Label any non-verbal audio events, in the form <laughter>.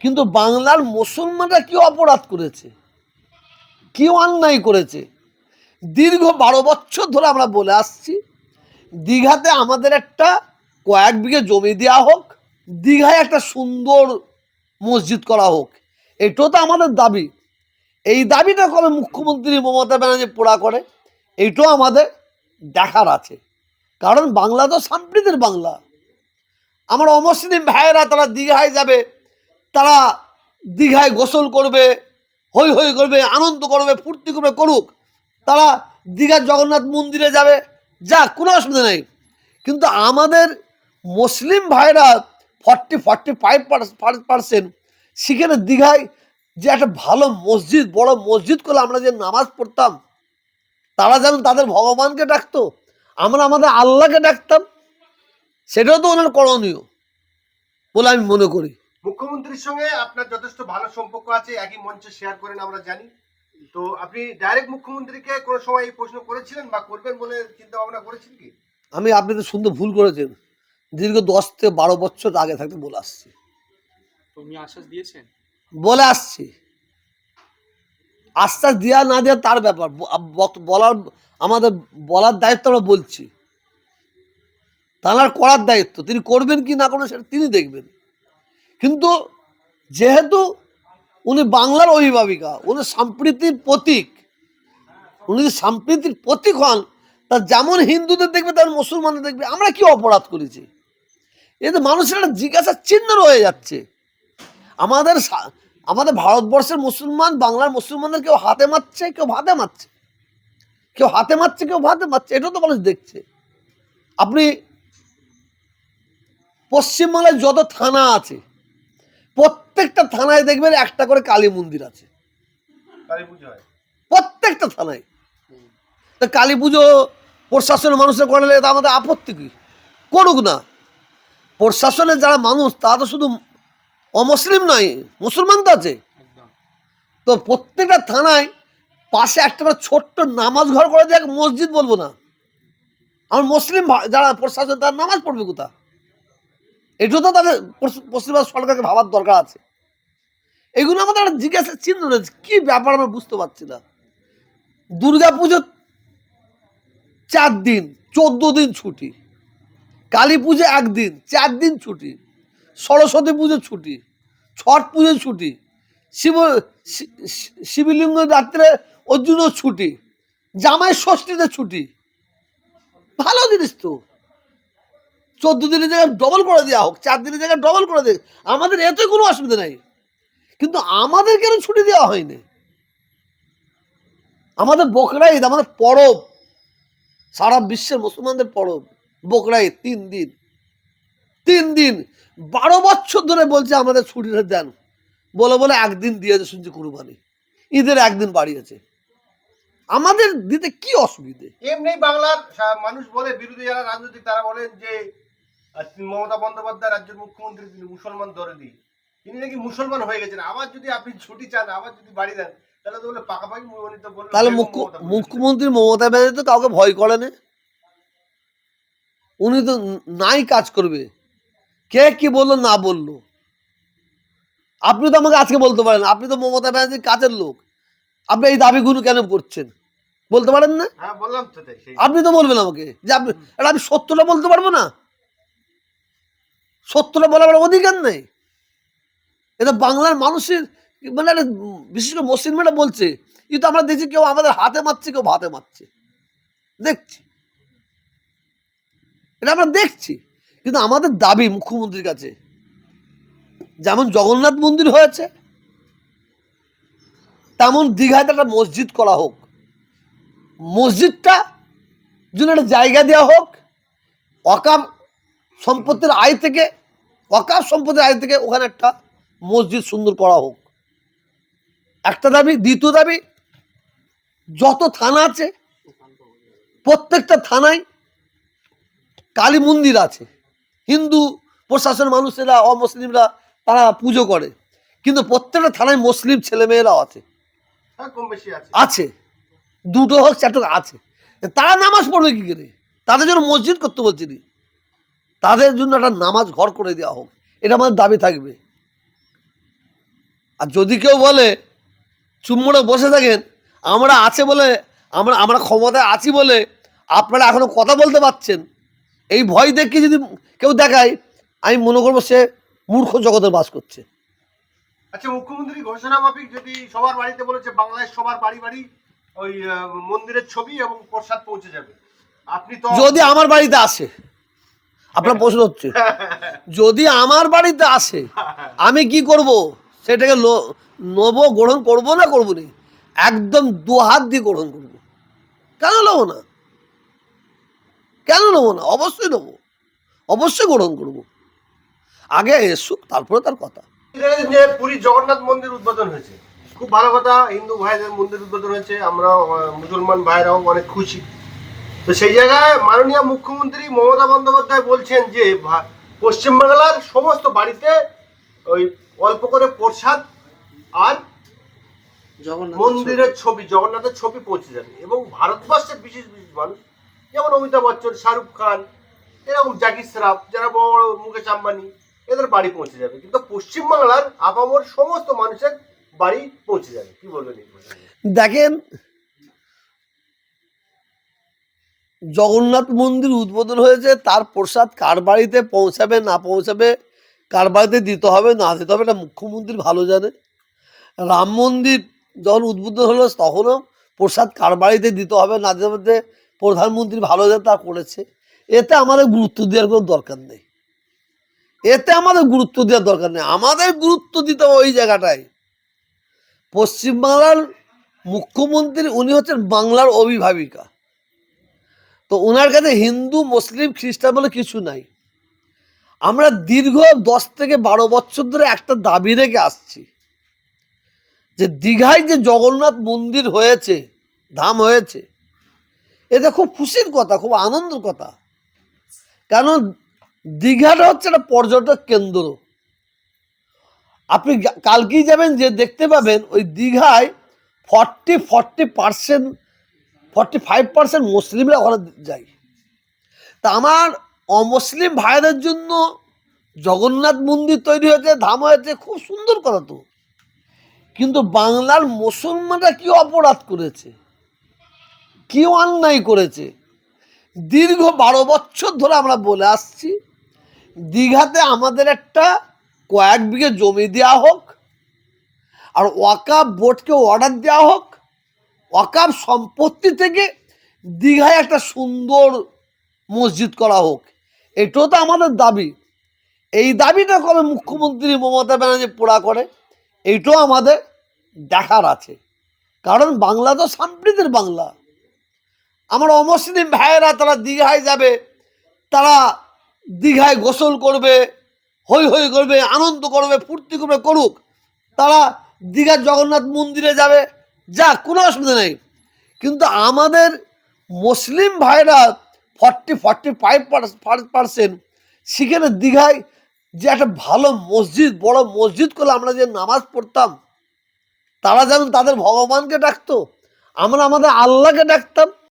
কিন্তু বাংলার মুসলমানরা কি অপরাধ করেছে? কি অন্যায় করেছে? দীর্ঘ বারো বছর ধরে আমরা বলে আসছি, দীঘাতে আমাদের একটা কয়েক বিঘে জমি দেওয়া হোক, দীঘায় একটা সুন্দর মসজিদ করা হোক, এটাও তো আমাদের দাবি। এই দাবিটা কবে মুখ্যমন্ত্রী মমতা ব্যানার্জি পোড়া করে এইটাও আমাদের দেখার আছে। কারণ বাংলা তো সম্প্রীতির বাংলা। আমার অমুসলিম ভাইয়েরা তারা দীঘায় যাবে তারা দীঘায় গোসল করবে হই হই করবে, আনন্দ করবে, ফুর্তি করবে, করুক। তারা দীঘার জগন্নাথ মন্দিরে যাবে যা কোনো অসুবিধা নেই। কিন্তু আমাদের মুসলিম ভাইরা ফর্টি ফর্টি ফাইভ পার্সেন্ট সেখানে দীঘায় যে একটা ভালো মসজিদ, বড় মসজিদ করলে আমরা যে নামাজ পড়তাম, তারা যেন তাদের ভগবানকে ডাকতো, আমরা আমাদের আল্লাহকে ডাকতাম, সেটাও তো ওনার করণীয় বলে আমি মনে করি। মুখ্যমন্ত্রীর সঙ্গে আপনার যথেষ্ট ভালো সম্পর্ক আছে একই মঞ্চে শেয়ার করেন আমরা জানি। তো আপনি ডাইরেক্ট মুখ্যমন্ত্রীকে কোনো সময় এই প্রশ্ন করেছিলেন বা করবেন বলে চিন্তা ভাবনা করেছেন কি? আমি আপনি তো সুন্দর ভুল করেছেন। দীর্ঘ দশ থেকে বারো বছর আগে থাকতে বলে আসছি। তো উনি আশ্বাস দিয়েছেন? বলে আসছি। আশ্বাস দেওয়া না দেওয়া তার ব্যাপার। বলার আমাদের বলার দায়িত্ব আমরা বলছি। তাঁর করার দায়িত্ব। তিনি করবেন কি না করবেন সেটা তিনি দেখবেন। কিন্তু যেহেতু উনি বাংলার অভিভাবিকা, উনি সাম্প্রীতির প্রতীক, উনি যদি সম্প্রীতির প্রতীক হন, তা যেমন হিন্দুদের দেখবে, তেমন মুসলমানদের দেখবে, আমরা কি অপরাধ করেছি? এতে মানুষের একটা জিজ্ঞাসা চিহ্ন রয়ে যাচ্ছে। আমাদের আমাদের ভারতবর্ষের মুসলমান, বাংলার মুসলমানদের কেউ হাতে মারছে, কেউ ভাতে মারছে। কেউ হাতে মারছে, কেউ ভাতে মারছে এটাও তো মানুষ দেখছে। আপনি পশ্চিমবাংলায় যত থানা আছে প্রত্যেকটা থানায় দেখবেন একটা করে কালী মন্দির আছে। কালী পুজো প্রত্যেকটা থানায়। তা কালী পুজো প্রশাসনের মানুষের করলে তা আমাদের আপত্তি কি? করুক না। প্রশাসনের যারা মানুষ তারা তো শুধু অমুসলিম নয় মুসলমান তো আছে। তো প্রত্যেকটা থানায় পাশে একটা করে ছোট্ট নামাজ ঘর করে দেখ মসজিদ বলব না। আমার মুসলিম যারা প্রশাসন তারা নামাজ পড়বে কোথা এটাও তো তাদের পশ্চিম- পশ্চিমবঙ্গ সরকারকে ভাবার দরকার আছে। এগুলো আমাদের একটা জিজ্ঞাসা চিহ্ন রয়েছে কি ব্যাপার আমরা বুঝতে পারছি না। দুর্গা পুজো চার দিন, চোদ্দ দিন ছুটি। কালী পুজো একদিন, চার দিন ছুটি। সরস্বতী পুজো ছুটি, ছট পুজো ছুটি। শিব শিবলিঙ্গ রাত্রে ওর জন্য ছুটি। জামাই ষষ্ঠীতে ছুটি। ভালো জিনিস তো। চোদ্দ দিনের জায়গায় ডবল করে দেওয়া হোক, চার দিনের জায়গায় ডবল করে দেয় আমাদের এতে কোনো অসুবিধা নেই। কিন্তু আমাদের কেন ছুটি দেওয়া হয়নি? আমাদের বকরা ঈদ, আমাদের পরব, সারা বিশ্বের মুসলমানদের পরব, বকরা ঈদ, তিন দিন তিন দিন, বারো বছর ধরে বলছে আমাদের ছুটিটা দেন। বলে বলে একদিন দিয়েছে শুনছি কুরবানি। ঈদের একদিন বাড়িয়েছে। আমাদের দিতে কি অসুবিধে? এমনি বাংলার মানুষ বলে, বিরোধী যারা রাজনৈতিক, তারা বলেন যে মমতা বন্দ্যোপাধ্যায় রাজ্যের মুখ্যমন্ত্রী, তিনি মুসলমান দরদি। তিনি নাকি মুসলমান হয়ে গেছেন। আবার যদি আপনি ছুটি চান আবার যদি বাড়ি দেন তাহলে তো বলে পাকাপাকি তাহলে মমতা মুখ্যমন্ত্রী মমতা ব্যানার্জি তো কাউকে ভয় করে না উনি তো নাই কাজ করবে। কে কি বলল না বলল? আপনি তো আমাকে আজকে বলতে পারেন আপনি তো মমতা ব্যানার্জির কাছের লোক। আপনি এই দাবিগুলো কেন করছেন? বলতে পারেন না? হ্যাঁ আপনি তো বলবেন আমাকে যে আপনি আমি সত্যটা বলতে পারব না? সত্যটা বলার অধিকার নেই। এটা বাংলার মানুষের মানে একটা বিশেষ করে মুসলিমরা বলছে কিন্তু আমরা দেখছি কেউ আমাদের হাতে মারছে, কেউ ভাতে মারছে। দেখছি। এটা আমরা দেখছি। কিন্তু আমাদের দাবি মুখ্যমন্ত্রীর কাছে, যেমন জগন্নাথ মন্দির হয়েছে, তেমন দীঘাতে একটা মসজিদ করা হোক। মসজিদটা জন্য একটা জায়গা দেওয়া হোক অকাপ সম্পত্তির আয় থেকে অকাপ সম্পত্তির আয় থেকে ওখানে একটা মসজিদ সুন্দর করা হোক। একটা দাবি দ্বিতীয় দাবি যত থানা আছে প্রত্যেকটা থানায় কালী মন্দির আছে। হিন্দু প্রশাসন মানুষেরা অমুসলিমরা তারা পুজো করে। কিন্তু প্রত্যেকটা থানায় মুসলিম ছেলেমেয়েরাও আছে। হ্যাঁ আছে। আছে। দুটো হোক চারটো আছে। তারা নামাজ পড়বে কি করে? তাদের জন্য মসজিদ করতে বলছি নি। তাদের জন্য একটা নামাজ ঘর করে দেওয়া হোক। এটা আমাদের দাবি থাকবে। আর যদি কেউ বলে চুম্বনে বসে থাকেন আমরা আছে বলে আমরা আমরা ক্ষমতায় আছি বলে আপনারা এখনও কথা বলতে পারছেন। এই ভয় দেখে যদি কেউ দেখায় আমি মনে করব সে মূর্খ জগতে বাস করছে। আচ্ছা মুখ্যমন্ত্রী ঘোষণা মাফিক যদি সবার বাড়িতে বলেছে বাংলায় সবার বাড়ি বাড়ি ওই মন্দিরের ছবি এবং প্রসাদ পৌঁছে যাবে। আপনি তো যদি আমার বাড়িতে আসে আপনার প্রশ্ন হচ্ছে <laughs> যদি আমার বাড়িতে আসে আমি কি করব? সেটাকে নেব গ্রহণ করব না করব না? একদম দু হাত দিয়ে গ্রহণ করব। কেন নেব না? কেন নেব না? অবশ্যই নেব। অবশ্যই গ্রহণ করব। আগে এসুক তারপরে তার কথা। যে পুরী জগন্নাথ মন্দির উদ্বোধন হয়েছে, খুব ভালো কথা, হিন্দু ভাইদের মন্দির উদ্বোধন হয়েছে আমরা মুসলমান ভাইরাও অনেক খুশি। তো সেই জায়গায় মাননীয় মুখ্যমন্ত্রী মমতা বন্দ্যোপাধ্যায় বলছেন যে পশ্চিমবাংলার সমস্ত বাড়িতে ওই অল্প করে প্রসাদ আর মন্দিরের ছবি জগন্নাথের ছবি পৌঁছে যাবে। এবং ভারতবর্ষের বিশেষ বিশেষ মানুষ যেমন অমিতাভ বচ্চন শাহরুখ খান এরকম জাকির শ্রফ যারা বড় বড় মুকেশ আম্বানি এদের বাড়ি পৌঁছে যাবে। কিন্তু পশ্চিমবাংলার আপামর সমস্ত মানুষের বাড়ি পৌঁছে যাবে। কি বলবেন দেখেন জগন্নাথ মন্দির উদ্বোধন হয়েছে তার প্রসাদ কার বাড়িতে পৌঁছাবে না পৌঁছাবে কার বাড়িতে দিতে হবে, না দিতে হবে, এটা মুখ্যমন্ত্রী ভালো জানে। রাম মন্দির যখন উদ্বোধন হলো, তখনও প্রসাদ কার বাড়িতে দিতে হবে, না দিতে হবে প্রধানমন্ত্রী ভালো জানে, তা করেছে। এতে আমাদের গুরুত্ব দেওয়ার কোনো দরকার নেই। এতে আমাদের গুরুত্ব দেওয়ার দরকার নেই। আমাদের গুরুত্ব দিতে হবে ওই জায়গাটায়। পশ্চিমবাংলার মুখ্যমন্ত্রী, উনি হচ্ছেন বাংলার অভিভাবিকা। তো ওনার কাছে হিন্দু, মুসলিম, খ্রিস্টান বলে কিছু নাই। আমরা দীর্ঘ দশ থেকে বারো বছর ধরে একটা দাবি রেখে আসছি যে দীঘায় যে জগন্নাথ মন্দির হয়েছে, ধাম হয়েছে, এটা খুব খুশির কথা, খুব আনন্দের কথা। কেন দীঘাটা হচ্ছে একটা পর্যটক কেন্দ্র। আপনি কালকেই যাবেন যে দেখতে পাবেন ওই দীঘায় forty forty percent forty five percent মুসলিমরা ওখানে যায়। তা আমার অমুসলিম ভাইদের জন্য জগন্নাথ মন্দির তৈরি হয়েছে, ধাম হয়েছে, খুব সুন্দর কথা তো। কিন্তু বাংলার মুসলমানরা কি অপরাধ করেছে? কি অন্যায় করেছে? দীর্ঘ বারো বছর ধরে আমরা বলে আসছি, দীঘাতে আমাদের একটা কয়েক বিঘে জমি দেওয়া হোক, আর ওয়াকাব বোর্ডকে অর্ডার দেওয়া হোক ওয়াকাব সম্পত্তি থেকে দীঘায় একটা সুন্দর মসজিদ করা হোক। এটাও তো আমাদের দাবি। এই দাবিটা কবে মুখ্যমন্ত্রী মমতা ব্যানার্জি পোড়া করে, এইটাও আমাদের দেখার আছে। কারণ বাংলা তো সম্প্রীতির বাংলা। আমার অমুসলিম ভাইয়েরা তারা দীঘায় যাবে, তারা দীঘায় গোসল করবে হই হই করবে, আনন্দ করবে, ফুর্তি করবে, করুক। তারা দীঘার জগন্নাথ মন্দিরে যাবে, যা কোনো অসুবিধা নেই। কিন্তু আমাদের মুসলিম ভাইরা ফর্টি ফর্টি ফাইভ পার্সেন্ট। সেখানে দীঘায় যে একটা ভালো মসজিদ, বড় মসজিদ করে আমরা যে নামাজ পড়তাম, তারা যেমন তাদের ভগবানকে ডাকতো। আমরা আমাদের আল্লাহকে ডাকতাম।